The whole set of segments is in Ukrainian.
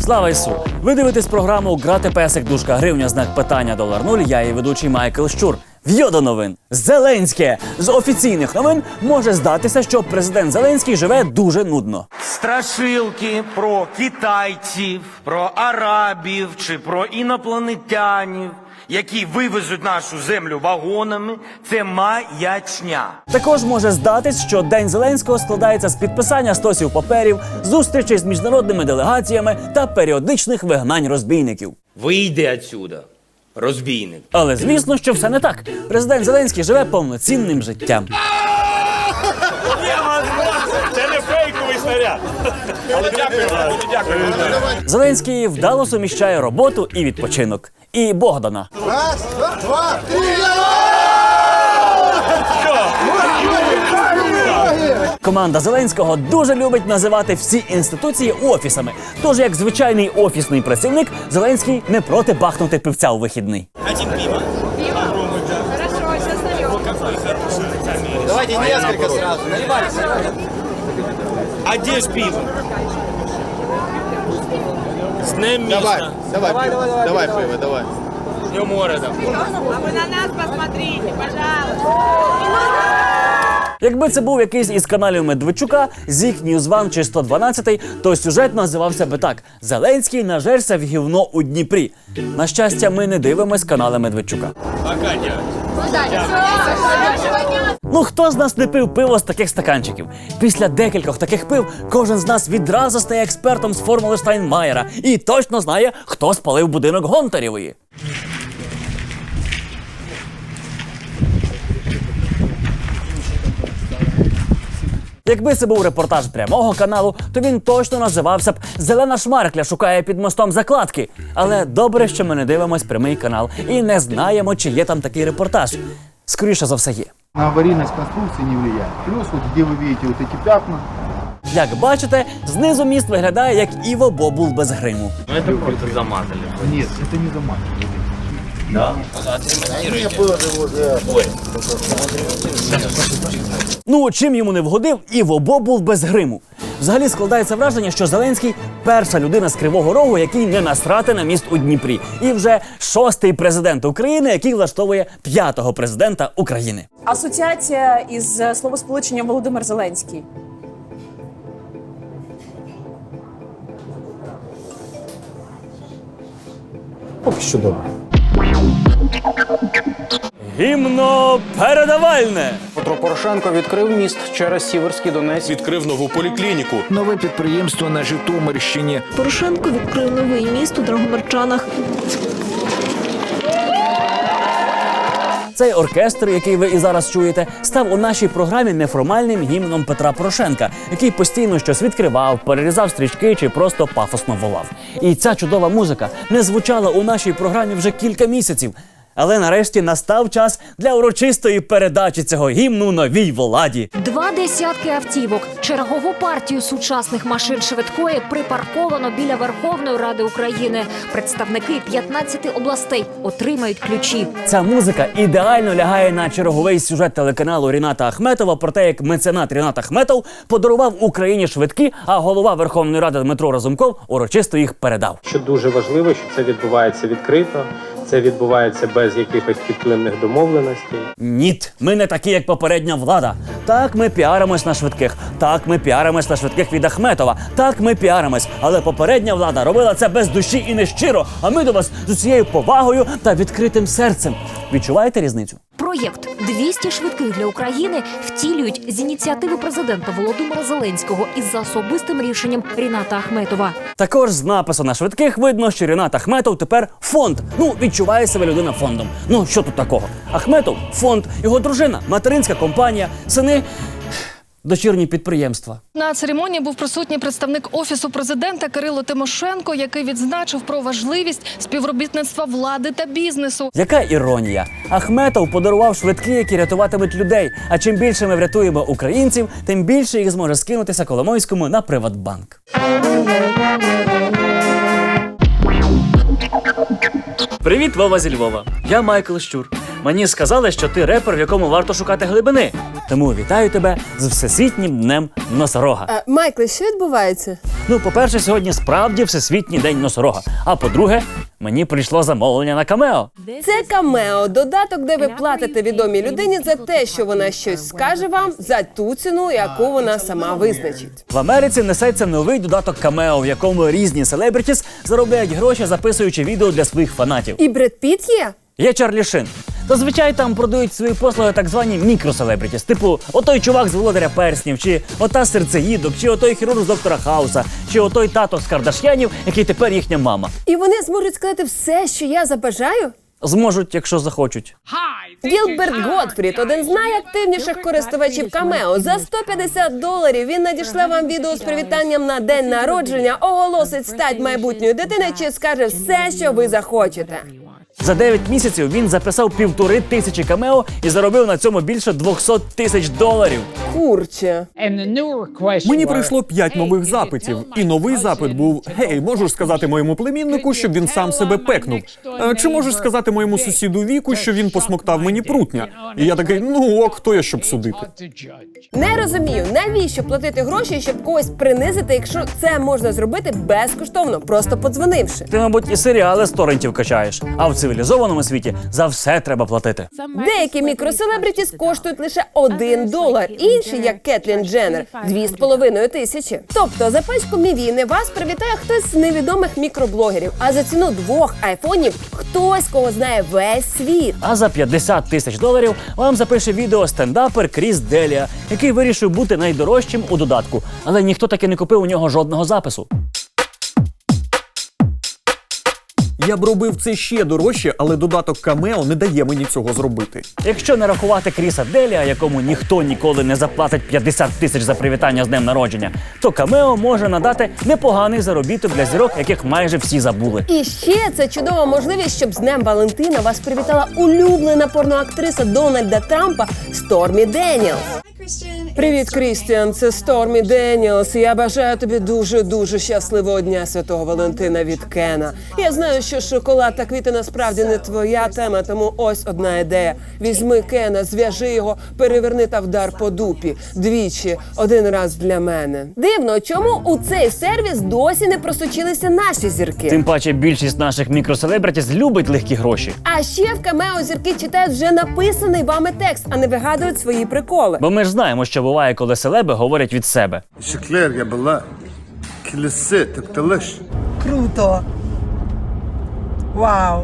Слава Ісу! Ви дивитесь програму Грати песик дужка гривня знак питання долар нуль. Я її ведучий Майкл Щур. В'йо новин. Зеленське з офіційних новин може здатися, що президент Зеленський живе дуже нудно. Страшилки про китайців, про арабів чи про інопланетянів, які вивезуть нашу землю вагонами, це маячня. Також може здатись, що День Зеленського складається з підписання стосів паперів, зустрічей з міжнародними делегаціями та періодичних вигнань розбійників. Вийди отсюда, розбійник. Але звісно, що все не так. Президент Зеленський живе повноцінним життям. Це не фейковий снаряд. Але дякую, дякую. Зеленський вдало суміщає роботу і відпочинок. І Богдана. Раз, два, три. Команда Зеленського дуже любить називати всі інституції офісами. Тож, як звичайний офісний працівник, Зеленський не проти бахнути пивця у вихідний. Давайте несколько сразу. Наливайте. А де ж пиво? З днем Давай, міста. давай, давай, давай, пиво, давай. З днем города. А вы на нас посмотрите, пожалуйста. Якби це був якийсь із каналів Медведчука, Зік Ньюзван чи 112, то сюжет називався би так: Зеленський нажерся в гівно у Дніпрі. На щастя, ми не дивимось канали Медведчука. Пока, дядь. Ну хто з нас не пив пиво з таких стаканчиків? Після декількох таких пив кожен з нас відразу стає експертом з формули Штайнмаєра і точно знає, хто спалив будинок Гонтарєвої. Якби це був репортаж прямого каналу, то він точно називався б Зелена шмаркля шукає під мостом закладки. Але добре, що ми не дивимось прямий канал і не знаємо, чи є там такий репортаж. Скоріше за все є. на аварийность конструкции не влияет. Плюс вот где вы видите вот эти пятна, Як бачите, знизу міст виглядає як Іво Бобул без гриму. Ну это просто замазали. нет, это не замачивание. Ну, чим йому не вгодив Іво Бобул без гриму. Взагалі складається враження, що Зеленський перша людина з Кривого Рогу, який не насрати на міст у Дніпрі, і вже шостий президент України, який влаштовує п'ятого президента України. Асоціація із е, словосполученням Володимир Зеленський. Поки що добре. Гімно передавальне. Петро Порошенко відкрив міст через Сіверський Донець. Відкрив нову поліклініку. Нове підприємство на Житомирщині. Порошенко відкрив новий міст у Драгомирчанах. Цей оркестр, який ви і зараз чуєте, став у нашій програмі неформальним гімном Петра Порошенка, який постійно щось відкривав, перерізав стрічки чи просто пафосно волав. І ця чудова музика не звучала у нашій програмі вже кілька місяців. Але нарешті настав час для урочистої передачі цього гімну новій владі. Два десятки автівок. Чергову партію сучасних машин швидкої припарковано біля Верховної Ради України. Представники 15 областей отримають ключі. Ця музика ідеально лягає на черговий сюжет телеканалу Ріната Ахметова про те, як меценат Рінат Ахметов подарував Україні швидкі, а голова Верховної Ради Дмитро Разумков урочисто їх передав. Що дуже важливо, що це відбувається відкрито, це відбувається без якихось підпливних домовленостей. Ніт, ми не такі, як попередня влада. Так, ми піаримось на швидких. Так, ми піаримось на швидких від Ахметова. Так, ми піаримось. Але попередня влада робила це без душі і нещиро. А ми до вас з усією повагою та відкритим серцем. Відчуваєте різницю? Проєкт «200 швидких для України втілюють з ініціативи президента Володимира Зеленського із за особистим рішенням Ріната Ахметова. Також з напису на швидких видно, що Рінат Ахметов тепер фонд. Ну, відчуває себе людина фондом. Ну що тут такого? Ахметов фонд, його дружина, материнська компанія, сини. Дочірні підприємства. На церемонії був присутній представник офісу президента Кирило Тимошенко, який відзначив про важливість співробітництва влади та бізнесу. Яка іронія? Ахметов подарував швидкі, які рятуватимуть людей. А чим більше ми врятуємо українців, тим більше їх зможе скинутися Коломойському на Приватбанк. Привіт, Вова зі Львова. Я Майкл Щур. Мені сказали, що ти репер, в якому варто шукати глибини. Тому вітаю тебе з всесвітнім днем носорога. Е, Майкле, що відбувається? Ну, по-перше, сьогодні справді всесвітній день носорога. А по-друге, мені прийшло замовлення на камео. Це камео, додаток, де ви платите відомій людині за те, що вона щось скаже вам за ту ціну, яку вона сама визначить. В Америці несеться новий додаток камео, в якому різні селебрітіс заробляють гроші, записуючи відео для своїх фанатів. І Бред Піт є? Є Чарлі Шин. Зазвичай там продають свої послуги так звані мікроселебрітіс, типу отой чувак з володаря перснів, чи ота серцеїдок, чи отой хірург з доктора Хауса, чи отой тато з Кардаш'янів, який тепер їхня мама. І вони зможуть сказати все, що я забажаю? Зможуть, якщо захочуть. Гілберт Готфрід, один з найактивніших користувачів Камео. За 150 доларів він надішле вам відео з привітанням на день народження, оголосить стать майбутньої дитини чи скаже все, що ви захочете. За 9 місяців він записав півтори тисячі камео і заробив на цьому більше 200 тисяч доларів. Курче. Мені прийшло п'ять нових запитів, і новий запит був: Гей, можеш сказати моєму племіннику, щоб він сам себе пекнув? Е, Чи можеш сказати моєму сусіду віку, що він посмоктав мені прутня? І я такий, ну ок, хто я щоб судити? Не розумію, навіщо платити гроші, щоб когось принизити, якщо це можна зробити безкоштовно, просто подзвонивши. Ти, мабуть, і серіали з торрентів качаєш, а в цивілізованому світі за все треба платити. Деякі мікроселебрітіс коштують лише один долар, інші, як Кетлін Дженнер, дві з половиною тисячі. Тобто за пачку мівіни вас привітає хтось з невідомих мікроблогерів, а за ціну двох айфонів хтось, кого знає весь світ. А за 50 тисяч доларів вам запише відео стендапер Кріс Делія, який вирішив бути найдорожчим у додатку, але ніхто таки не купив у нього жодного запису. Я б робив це ще дорожче, але додаток Камео не дає мені цього зробити. Якщо не рахувати Кріса Делія, якому ніхто ніколи не заплатить 50 тисяч за привітання з днем народження, то Камео може надати непоганий заробіток для зірок, яких майже всі забули. І ще це чудова можливість, щоб з Днем Валентина вас привітала улюблена порноактриса Дональда Трампа Стормі Деніелс. Привіт, Крістіан. Це Стормі Деніелс. Я бажаю тобі дуже дуже щасливого дня святого Валентина від Кена. Я знаю, що шоколад та квіти насправді не твоя тема, тому ось одна ідея: візьми Кена, зв'яжи його, переверни та вдар по дупі двічі, один раз для мене. Дивно, чому у цей сервіс досі не просочилися наші зірки? Тим паче більшість наших мікроселебритіс любить легкі гроші. А ще в камео зірки читають вже написаний вами текст, а не вигадують свої приколи. Бо ми ж знаємо, що буває, коли селеби говорять від себе. я була кліси, ти лиш. Круто. Вау.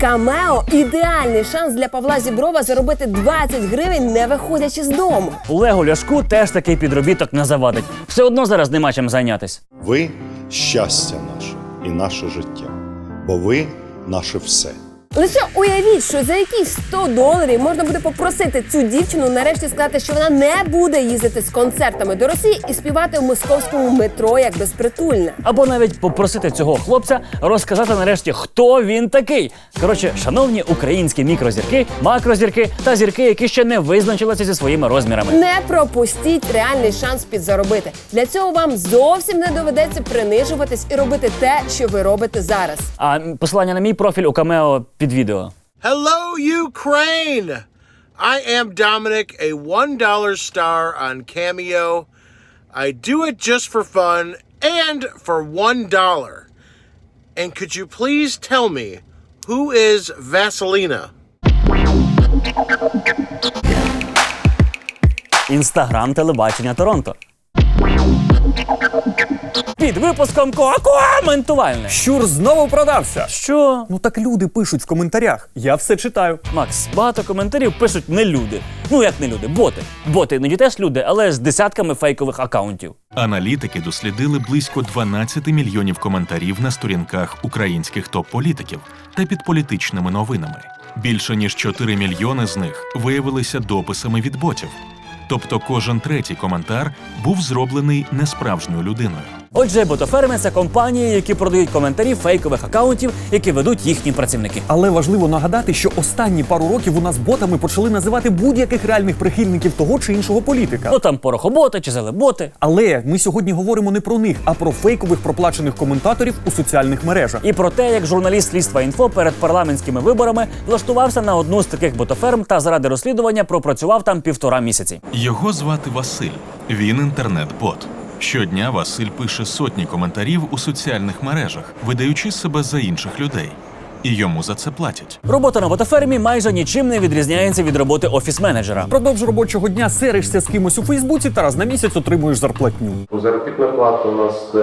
Камео ідеальний шанс для Павла Зіброва заробити 20 гривень, не виходячи з дому. Олегу Ляшку теж такий підробіток не завадить. Все одно зараз нема чим зайнятись. Ви щастя наше і наше життя, бо ви наше все. Лише уявіть, що за якісь 100 доларів можна буде попросити цю дівчину нарешті сказати, що вона не буде їздити з концертами до Росії і співати в московському метро як безпритульна. Або навіть попросити цього хлопця розказати нарешті, хто він такий. Коротше, шановні українські мікрозірки, макрозірки та зірки, які ще не визначилися зі своїми розмірами. Не пропустіть реальний шанс підзаробити. Для цього вам зовсім не доведеться принижуватись і робити те, що ви робите зараз. А посилання на мій профіль у камео під відео. Hello, Ukraine! I am Dominic, a $1 star on Cameo. I do it just for fun and for $1. And could you please tell me who is Vaselina? Інстаграм телебачення Торонто. Під випуском коментувальне. Щур знову продався. Що? Ну так люди пишуть в коментарях. Я все читаю. Макс, багато коментарів пишуть не люди. Ну як не люди, боти. Боти іноді теж люди, але з десятками фейкових акаунтів. Аналітики дослідили близько 12 мільйонів коментарів на сторінках українських топ-політиків та під політичними новинами. Більше ніж 4 мільйони з них виявилися дописами від ботів. Тобто кожен третій коментар був зроблений несправжньою людиною. Отже, ботоферми це компанії, які продають коментарі фейкових акаунтів, які ведуть їхні працівники. Але важливо нагадати, що останні пару років у нас ботами почали називати будь-яких реальних прихильників того чи іншого політика. Ну там порохоботи чи зелеботи. Але ми сьогодні говоримо не про них, а про фейкових проплачених коментаторів у соціальних мережах. І про те, як журналіст слідства інфо перед парламентськими виборами влаштувався на одну з таких ботоферм та заради розслідування пропрацював там півтора місяці. Його звати Василь. Він інтернет-бот. Щодня Василь пише сотні коментарів у соціальних мережах, видаючи себе за інших людей. І йому за це платять. Робота на ботофермі майже нічим не відрізняється від роботи офіс-менеджера. Впродовж робочого дня серишся з кимось у Фейсбуці та раз на місяць отримуєш зарплатню. Заробітна плата у нас е,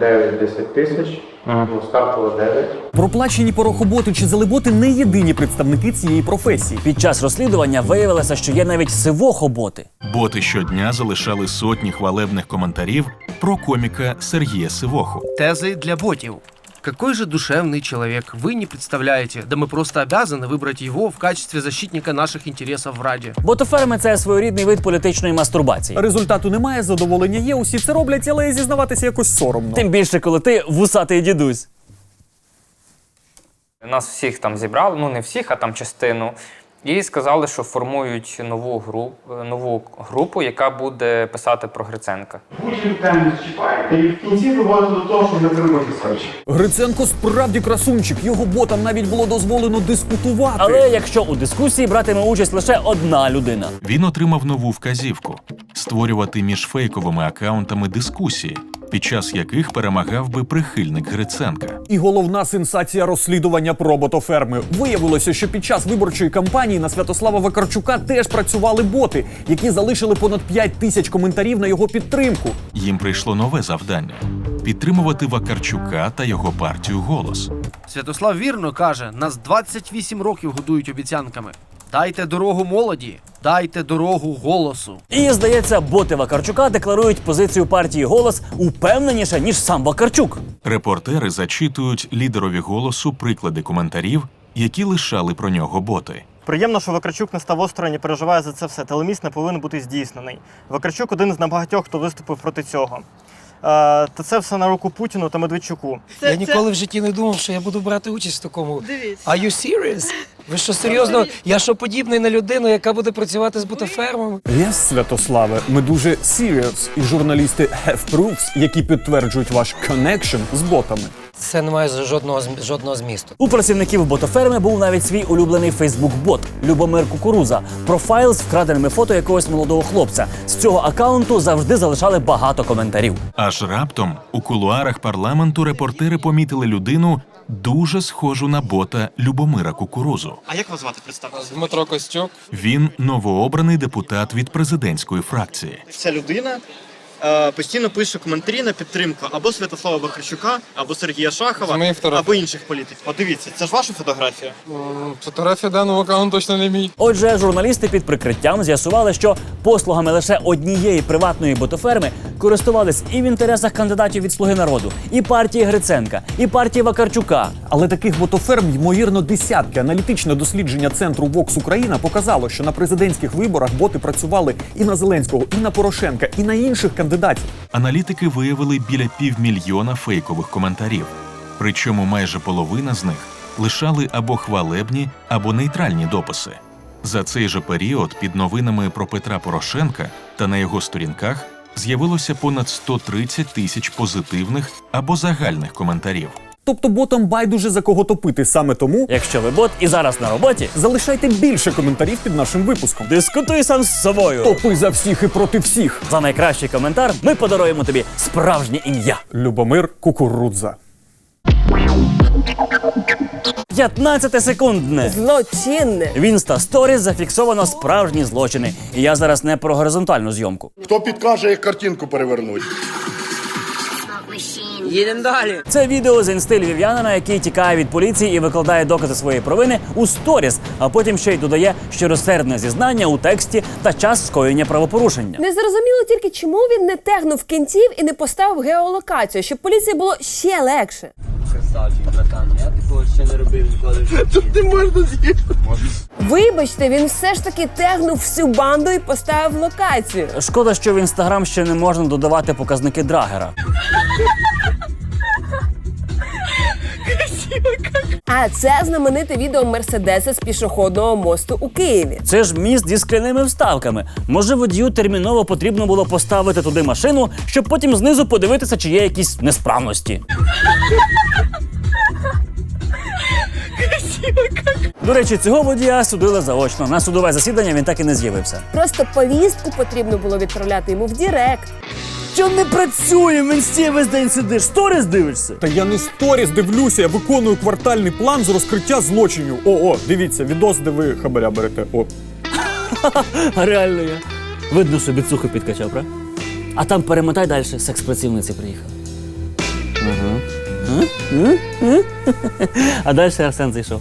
9-10 тисяч, ну, стартова 9. Проплачені порохоботи чи залеботи не єдині представники цієї професії. Під час розслідування виявилося, що є навіть сивохоботи. Боти щодня залишали сотні хвалебних коментарів про коміка Сергія Сивоху. Тезы для ботів. Какой же душевный человек, вы не представляете. Да мы просто обязаны выбрать его в качестве защитника наших интересов в Раде. Ботоферми це своєрідний вид політичної мастурбації. Результату немає, задоволення є, усі це роблять, але зізнаватися якось соромно. Тим більше, коли ти вусатий дідусь. Нас всіх там зібрали, ну не всіх, а там частину. І сказали, що формують нову групу, нову групу, яка буде писати про Гриценка. Будь-яку тему зачіпаєте і в кінці доводите до того, що не отримуєте сечі. Гриценко справді красунчик. Його ботам навіть було дозволено дискутувати. Але якщо у дискусії братиме участь лише одна людина. Він отримав нову вказівку створювати між фейковими акаунтами дискусії, під час яких перемагав би прихильник Гриценка. І головна сенсація розслідування про ботоферми. Виявилося, що під час виборчої кампанії на Святослава Вакарчука теж працювали боти, які залишили понад 5 тисяч коментарів на його підтримку. Їм прийшло нове завдання підтримувати Вакарчука та його партію голос. Святослав вірно каже: нас 28 років годують обіцянками. Дайте дорогу молоді, дайте дорогу голосу. І здається, боти Вакарчука декларують позицію партії голос упевненіше, ніж сам Вакарчук. Репортери зачитують лідерові голосу приклади коментарів, які лишали про нього боти. Приємно, що Вакарчук не став осторонь і переживає за це все. Телеміст не повинен бути здійснений. Вакарчук один з небагатьох, хто виступив проти цього. Е, та це все на руку Путіну та Медведчуку. я ніколи в житті не думав, що я буду брати участь в такому. Дивіться. Are you serious? Ви що серйозно? Я що подібний на людину, яка буде працювати з бутафермом? Yes, Святославе, ми дуже serious, і журналісти have proofs, які підтверджують ваш connection з ботами. Це не має жодного жодного змісту. У працівників ботоферми був навіть свій улюблений Фейсбук-бот Любомир Кукуруза. Профайл з вкраденими фото якогось молодого хлопця. З цього акаунту завжди залишали багато коментарів. Аж раптом у кулуарах парламенту репортери помітили людину дуже схожу на бота Любомира Кукурузу. А як вас звати представтеся? Дмитро Костюк. Він новообраний депутат від президентської фракції. Ця людина постійно пише коментарі на підтримку або Святослава Вакарчука, або Сергія Шахова, мої фотографії. або інших політиків. От дивіться, це ж ваша фотографія. Фотографія даного аккаунту точно не мій. Отже, журналісти під прикриттям з'ясували, що послугами лише однієї приватної ботоферми користувались і в інтересах кандидатів від Слуги народу, і партії Гриценка, і партії Вакарчука. Але таких ботоферм, ймовірно, десятки. Аналітичне дослідження центру Vox Україна показало, що на президентських виборах боти працювали і на Зеленського, і на Порошенка, і на інших кандидатів. Аналітики виявили біля півмільйона фейкових коментарів. Причому майже половина з них лишали або хвалебні, або нейтральні дописи. За цей же період під новинами про Петра Порошенка та на його сторінках з'явилося понад 130 тисяч позитивних або загальних коментарів. Тобто ботам байдуже за кого топити саме тому. Якщо ви бот і зараз на роботі, Залишайте більше коментарів під нашим випуском. дискутуй сам з собою. Топи за всіх і проти всіх. За найкращий коментар ми подаруємо тобі справжнє ім'я. Любомир Кукурудза. 15 секундне. Злочинне. В Інста зафіксовано справжні злочини. І я зараз не про горизонтальну зйомку. Хто підкаже, як картинку перевернуть? Їдемо далі. Це відео з інсти львів'янина, який тікає від поліції і викладає докази своєї провини у сторіс, а потім ще й додає щиросердне зізнання у тексті та час скоєння правопорушення. Не зрозуміло тільки, чому він не тегнув кінців і не поставив геолокацію, щоб поліції було ще легше. Красавчик братан. Я такого ще не робив. Вибачте, він все ж таки тегнув всю банду і поставив локацію. Шкода, що в інстаграм ще не можна додавати показники драгера. А це знамените відео Мерседеса з пішохідного мосту у Києві. Це ж міст зі скляними вставками. Може, водію терміново потрібно було поставити туди машину, щоб потім знизу подивитися, чи є якісь несправності. До речі, цього водія судили заочно. На судове засідання він так і не з'явився. Просто повістку потрібно було відправляти йому в Дірект. Що не працює, в інсті весь день сидиш, сторіс дивишся. Та я не сторіс дивлюся, я виконую квартальний план з розкриття злочинів. О, о, дивіться, відос, де ви хабаря берете. О. А реально я. Видно, що біцуху підкачав, правда? А там перемотай далі, секс-працівниці приїхав. Ага. А? М? М? А далі Арсен зайшов.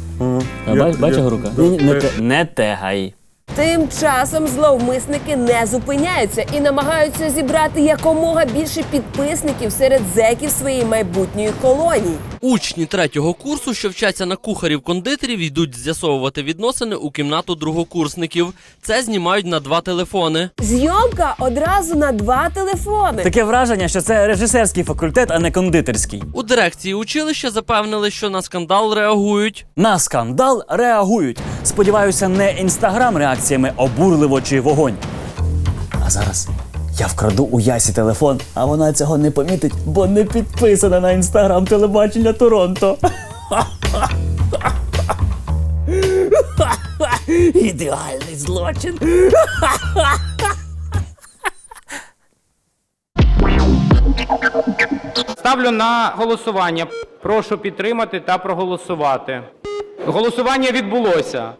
А Я- бач, я- його рука? да, Ні, ні, Не, те- не тегай. Тим часом зловмисники не зупиняються і намагаються зібрати якомога більше підписників серед зеків своєї майбутньої колонії. Учні третього курсу, що вчаться на кухарів-кондитерів, йдуть з'ясовувати відносини у кімнату другокурсників. Це знімають на два телефони. Зйомка одразу на два телефони. Таке враження, що це режисерський факультет, а не кондитерський. У дирекції училища запевнили, що на скандал реагують. На скандал реагують. Сподіваюся, не інстаграм реакціями обурливо чи вогонь. А зараз я вкраду у Ясі телефон, а вона цього не помітить, бо не підписана на інстаграм телебачення Торонто. Ідеальний злочин. Ставлю на голосування. Прошу підтримати та проголосувати. Голосування відбулося.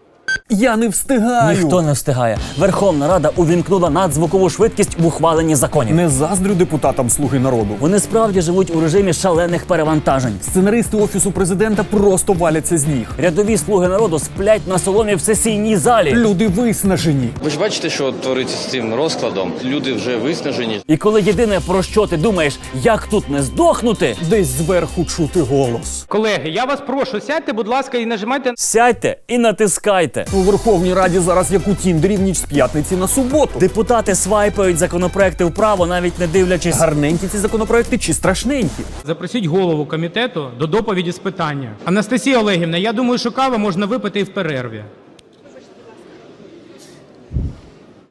Я не встигаю. Ніхто не встигає. Верховна Рада увімкнула надзвукову швидкість в ухваленні законів. Не заздрю депутатам слуги народу. Вони справді живуть у режимі шалених перевантажень. Сценаристи офісу президента просто валяться з ніг. Рядові слуги народу сплять на соломі в сесійній залі. Люди виснажені. Ви ж бачите, що твориться з цим розкладом. Люди вже виснажені. І коли єдине про що ти думаєш, як тут не здохнути, Десь зверху чути голос. Колеги, я вас прошу, сядьте, будь ласка, і нажимайте. сядьте і натискайте. У Верховній Раді зараз як у Тіндері в ніч з п'ятниці на суботу. Депутати свайпають законопроекти вправо, навіть не дивлячись. Гарненькі ці законопроекти чи страшненькі. Запросіть голову комітету до доповіді з питання. Анастасія Олегівна, я думаю, що каву можна випити і в перерві.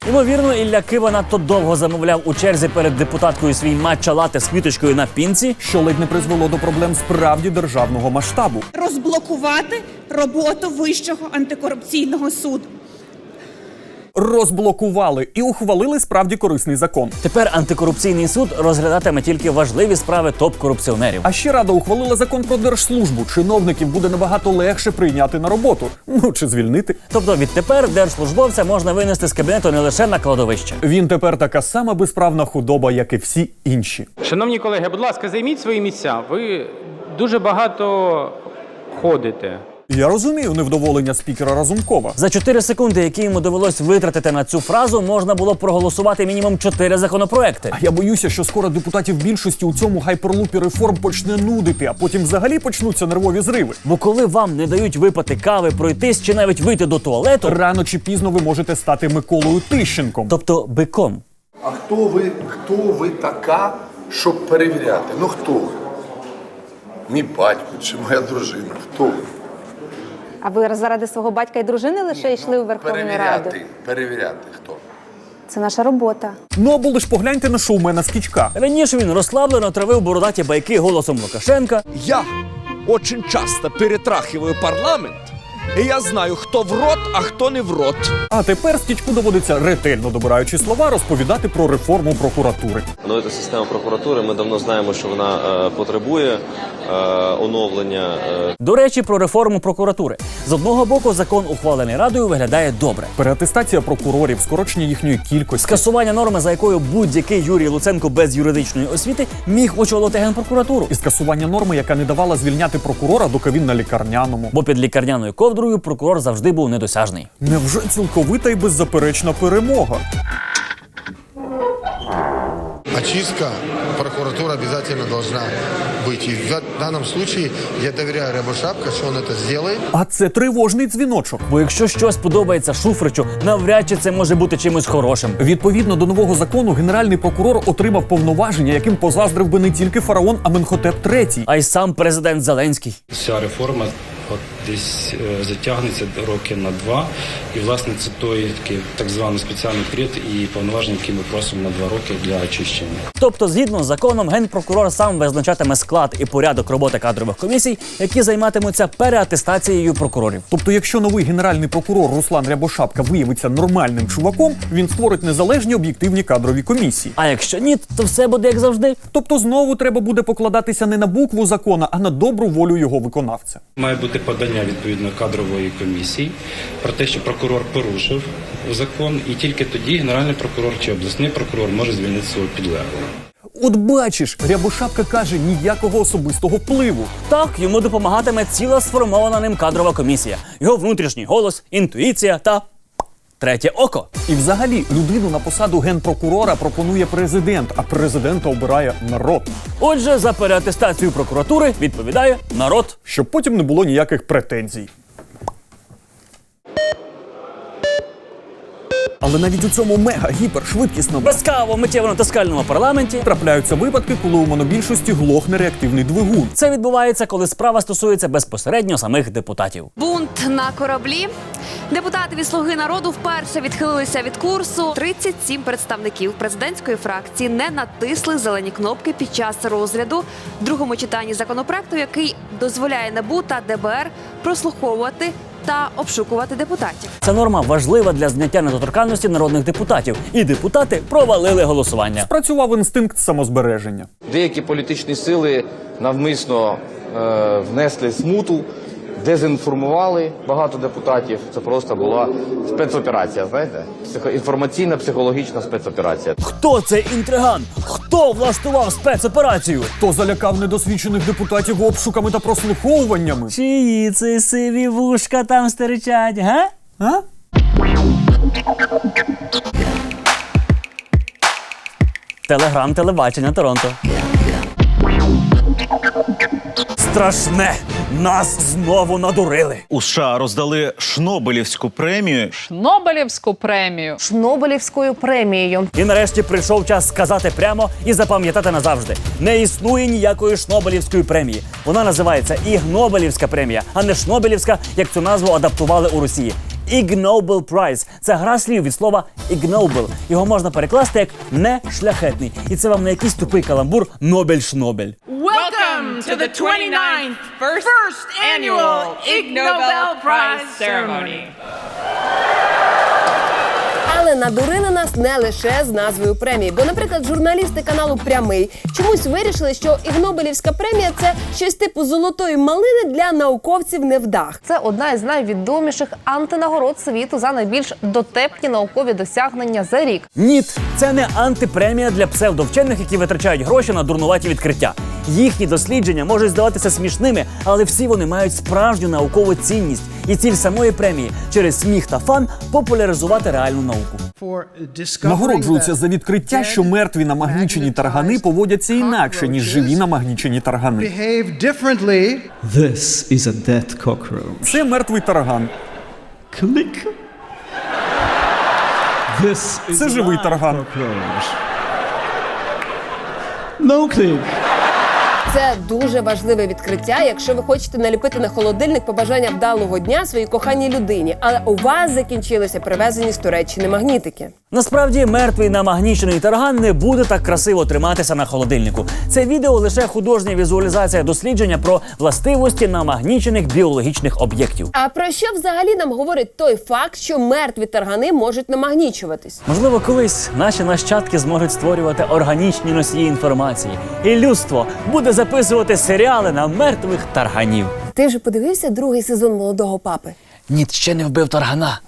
Ймовірно, Ілля Кива надто довго замовляв у черзі перед депутаткою свій матча лати з квіточкою на пінці. Що ледь не призвело до проблем справді державного масштабу. Розблокувати роботу Вищого антикорупційного суду. Розблокували і ухвалили справді корисний закон. Тепер антикорупційний суд розглядатиме тільки важливі справи топ-корупціонерів. А ще рада ухвалила закон про держслужбу. Чиновників буде набагато легше прийняти на роботу. Ну чи звільнити. Тобто відтепер держслужбовця можна винести з кабінету не лише на кладовище. Він тепер така сама безправна худоба, як і всі інші. Шановні колеги, будь ласка, займіть свої місця. Ви дуже багато ходите. Я розумію невдоволення спікера Разумкова. За 4 секунди, які йому довелось витратити на цю фразу, можна було проголосувати мінімум 4 законопроекти. А я боюся, що скоро депутатів більшості у цьому гайперлупі реформ почне нудити, а потім взагалі почнуться нервові зриви. Бо коли вам не дають випити кави, пройтись чи навіть вийти до туалету, Рано чи пізно ви можете стати Миколою Тищенком. тобто биком. А хто ви, хто ви така, щоб перевіряти? Ну хто ви? Мій батько чи моя дружина? Хто ви? А ви заради свого батька і дружини лише йшли у Верховну Раду? Перевіряти. Перевіряти хто? Це наша робота. Ну або лиш погляньте на шоумена Скічка. Раніше він розслаблено травив бородаті байки голосом Лукашенка. Я очень часто перетрахиваю парламент, и я знаю, кто в рот, а кто не в рот. А тепер Скічку доводиться ретельно добираючи слова розповідати про реформу прокуратури. Оновити систему прокуратури. Ми давно знаємо, що вона е, потребує е, оновлення. Е, До речі, про реформу прокуратури. З одного боку, закон, ухвалений радою, виглядає добре. Переатестація прокурорів, скорочення їхньої кількості. Скасування норми, за якою будь-який Юрій Луценко без юридичної освіти міг очолити генпрокуратуру. І скасування норми, яка не давала звільняти прокурора, доки він на лікарняному. Бо під лікарняною ковдрою прокурор завжди був недосяжний. Невже цілковита і беззаперечна перемога? Очистка прокуратура обязательно должна быть. И в данном случае я доверяю Рябошапка, что он это сделает. А це тривожний дзвіночок. Бо якщо щось подобається Шуфричу, навряд чи це може бути чимось хорошим. Відповідно до нового закону, генеральний прокурор отримав повноваження, яким позаздрив би не тільки фараон Аменхотеп III. А й сам президент Зеленський. Вся реформа от десь е, затягнеться роки на два. І власне це той такий так званий спеціальний період і повноваження, які ми просимо на два роки для очищення. Тобто, згідно з законом, генпрокурор сам визначатиме склад і порядок роботи кадрових комісій, які займатимуться переатестацією прокурорів. Тобто, якщо новий генеральний прокурор Руслан Рябошапка виявиться нормальним чуваком, він створить незалежні об'єктивні кадрові комісії. А якщо ні, то все буде як завжди. Тобто знову треба буде покладатися не на букву закона, а на добру волю його виконавця. Має бути подання відповідно кадрової комісії про те, що прокурор порушив закон, і тільки тоді генеральний прокурор чи обласний прокурор може звільнити свого підлеглого. От бачиш, Рябошапка каже ніякого особистого впливу. Так, йому допомагатиме ціла сформована ним кадрова комісія, його внутрішній голос, інтуїція та третє око. І взагалі людину на посаду генпрокурора пропонує президент, а президента обирає народ. Отже, за переатестацію прокуратури відповідає народ. Щоб потім не було ніяких претензій. Але навіть у цьому мега гіпершвидкісному Безкаво миттєво-натискальному парламенті трапляються випадки, коли у монобільшості глохне реактивний двигун. це відбувається, коли справа стосується безпосередньо самих депутатів. Бунт на кораблі. Депутати від слуги народу вперше відхилилися від курсу. 37 представників президентської фракції не натисли зелені кнопки під час розгляду в другому читанні законопроекту, який дозволяє НАБУ та ДБР прослуховувати та обшукувати депутатів. Ця норма важлива для зняття недоторканності народних депутатів, і депутати провалили голосування. Працював інстинкт самозбереження. Деякі політичні сили навмисно е, внесли смуту, дезінформували багато депутатів. Це просто була спецоперація. Знаєте, Психо- інформаційна психологічна спецоперація. Хто цей інтриган? Хто влаштував спецоперацію? Хто залякав недосвідчених депутатів обшуками та прослуховуваннями? Чиї це сиві вушка там стерчать, га? А? Телеграм телебачення Торонто. Страшне! Нас знову надурили. У США роздали Шнобелівську премію. Шнобелівську премію. Шнобелівською премією. І нарешті прийшов час сказати прямо і запам'ятати назавжди: не існує ніякої Шнобелівської премії. Вона називається і Гнобелівська премія, а не Шнобелівська, як цю назву адаптували у Росії. Ig Nobel Prize – це гра слів від слова ignoble. Його можна перекласти як не шляхетний. І це вам не якийсь тупий каламбур Нобель-шнобель. Welcome to the 29th first, annual Ig Nobel Prize ceremony. Але надурили нас не лише з назвою премії. Бо, наприклад, журналісти каналу Прямий чомусь вирішили, що Ігнобелівська премія це щось типу золотої малини для науковців невдах. Це одна із найвідоміших антинагород світу за найбільш дотепні наукові досягнення за рік. Ніт, це не антипремія для псевдовчених, які витрачають гроші на дурнуваті відкриття. Їхні дослідження можуть здаватися смішними, але всі вони мають справжню наукову цінність. І ціль самої премії через сміх та фан популяризувати реальну науку. Нагороджуються за відкриття, що мертві намагнічені таргани поводяться інакше, ніж живі намагнічені таргани. This is a dead cockroach. Це мертвий тарган. This Це живий тарган. No click. Це дуже важливе відкриття, якщо ви хочете наліпити на холодильник побажання вдалого дня своїй коханій людині. Але у вас закінчилися привезені з Туреччини магнітики. Насправді, мертвий намагнічений тарган не буде так красиво триматися на холодильнику. Це відео лише художня візуалізація дослідження про властивості намагнічених біологічних об'єктів. А про що взагалі нам говорить той факт, що мертві таргани можуть намагнічуватись? Можливо, колись наші нащадки зможуть створювати органічні носії інформації, і людство буде записувати серіали на мертвих тарганів. Ти вже подивився другий сезон молодого папи? Ні, ще не вбив таргана.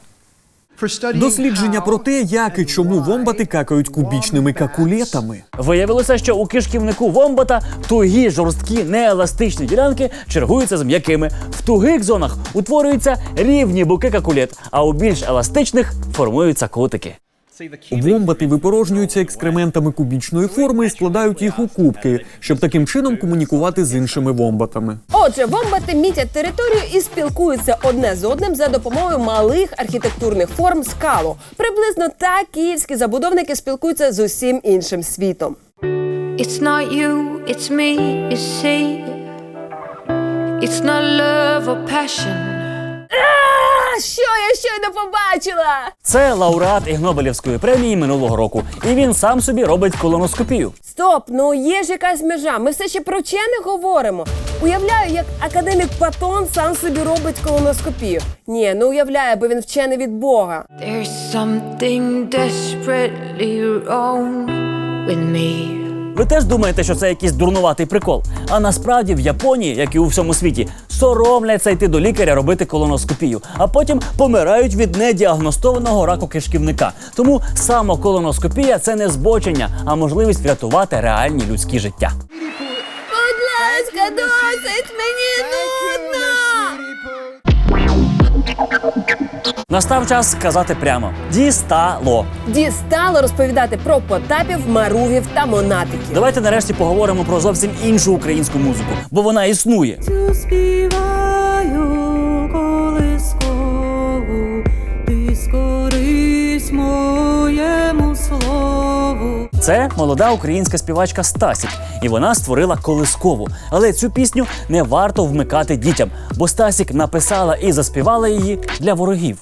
Дослідження про те, як і чому вомбати какають кубічними какулетами. Виявилося, що у кишківнику вомбата тугі, жорсткі, нееластичні ділянки чергуються з м'якими. В тугих зонах утворюються рівні буки какулет, а у більш еластичних формуються кутики. Вомбати випорожнюються екскрементами кубічної форми і складають їх у кубки, щоб таким чином комунікувати з іншими вомбатами. Отже, вомбати мітять територію і спілкуються одне з одним за допомогою малих архітектурних форм скалу. Приблизно так київські забудовники спілкуються з усім іншим світом. It's not you, it's me, you see. It's not love or passion. А, що я щойно побачила? Це лауреат Ігнобелівської премії минулого року, і він сам собі робить колоноскопію. Стоп, ну є ж якась межа. Ми все ще про вчених говоримо. Уявляю, як академік Патон сам собі робить колоноскопію. Ні, не уявляю, бо він вчений від Бога. There's something desperately wrong with me. Ви теж думаєте, що це якийсь дурнуватий прикол? А насправді в Японії, як і у всьому світі, соромляться йти до лікаря робити колоноскопію, а потім помирають від недіагностованого раку кишківника. Тому самоколоноскопія це не збочення, а можливість врятувати реальні людські життя. Будь ласка, досить мені нудно. Настав час сказати прямо: дістало. Дістало розповідати про потапів, маругів та монатиків. Давайте нарешті поговоримо про зовсім іншу українську музику, бо вона існує. Співаю колискову, ти скорись моєму слову. Це молода українська співачка Стасік, і вона створила колискову. Але цю пісню не варто вмикати дітям, бо Стасік написала і заспівала її для ворогів.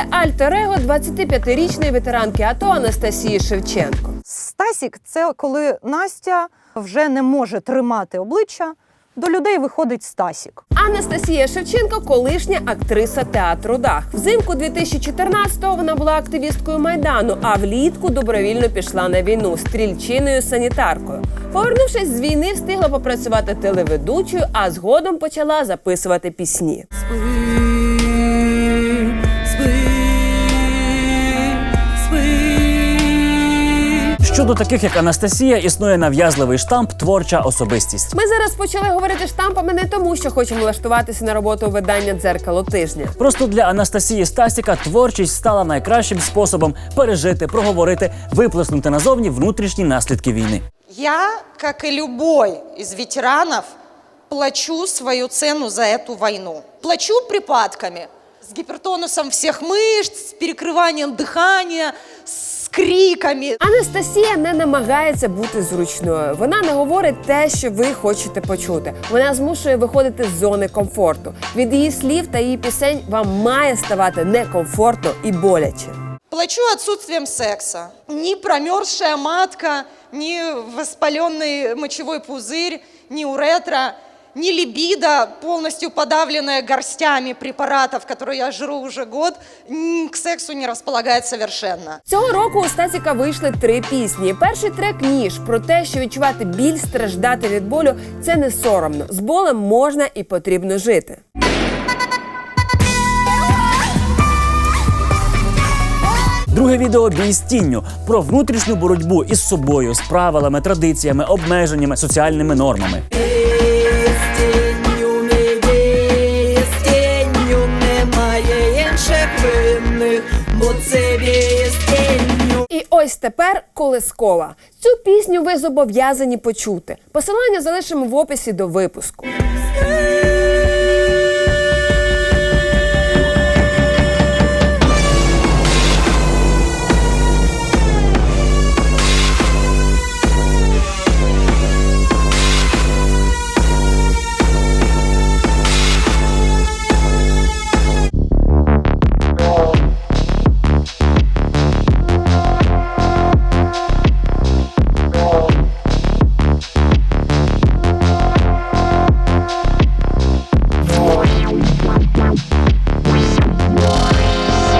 Це альтер-его 25-річної ветеранки АТО Анастасії Шевченко. Стасік це коли Настя вже не може тримати обличчя. До людей виходить Стасік. Анастасія Шевченко колишня актриса театру Дах. Взимку 2014-го вона була активісткою майдану, а влітку добровільно пішла на війну стрільчиною санітаркою. Повернувшись з війни, встигла попрацювати телеведучою, а згодом почала записувати пісні. Щодо таких, як Анастасія, існує нав'язливий штамп творча особистість. Ми зараз почали говорити штампами не тому, що хочемо влаштуватися на роботу у видання дзеркало тижня. Просто для Анастасії Стасіка творчість стала найкращим способом пережити, проговорити, виплеснути назовні внутрішні наслідки війни. Я, как и любой из ветеранов, плачу свою цену за эту войну. Плачу припадками, с гипертонусом всех мышц, с перекрыванием дыхания, с криками. Анастасія не намагається бути зручною. Вона не говорить те, що ви хочете почути. Вона змушує виходити з зони комфорту. Від її слів та її пісень вам має ставати некомфортно і боляче. Плачу отсутствием секса. Ни промерзшая матка, ни воспаленный мочевой пузырь, ни уретра, ни либидо, полностью подавленная горстями препаратов, которые я жру уже год, к сексу не располагает совершенно. Цього року у Стасіка вийшли три пісні. Перший трек ніж про те, що відчувати біль, страждати від болю це не соромно. З болем можна і потрібно жити. Друге відео бій з тінню про внутрішню боротьбу із собою, з правилами, традиціями, обмеженнями, соціальними нормами. Ось тепер колискова. Цю пісню ви зобов'язані почути. Посилання залишимо в описі до випуску.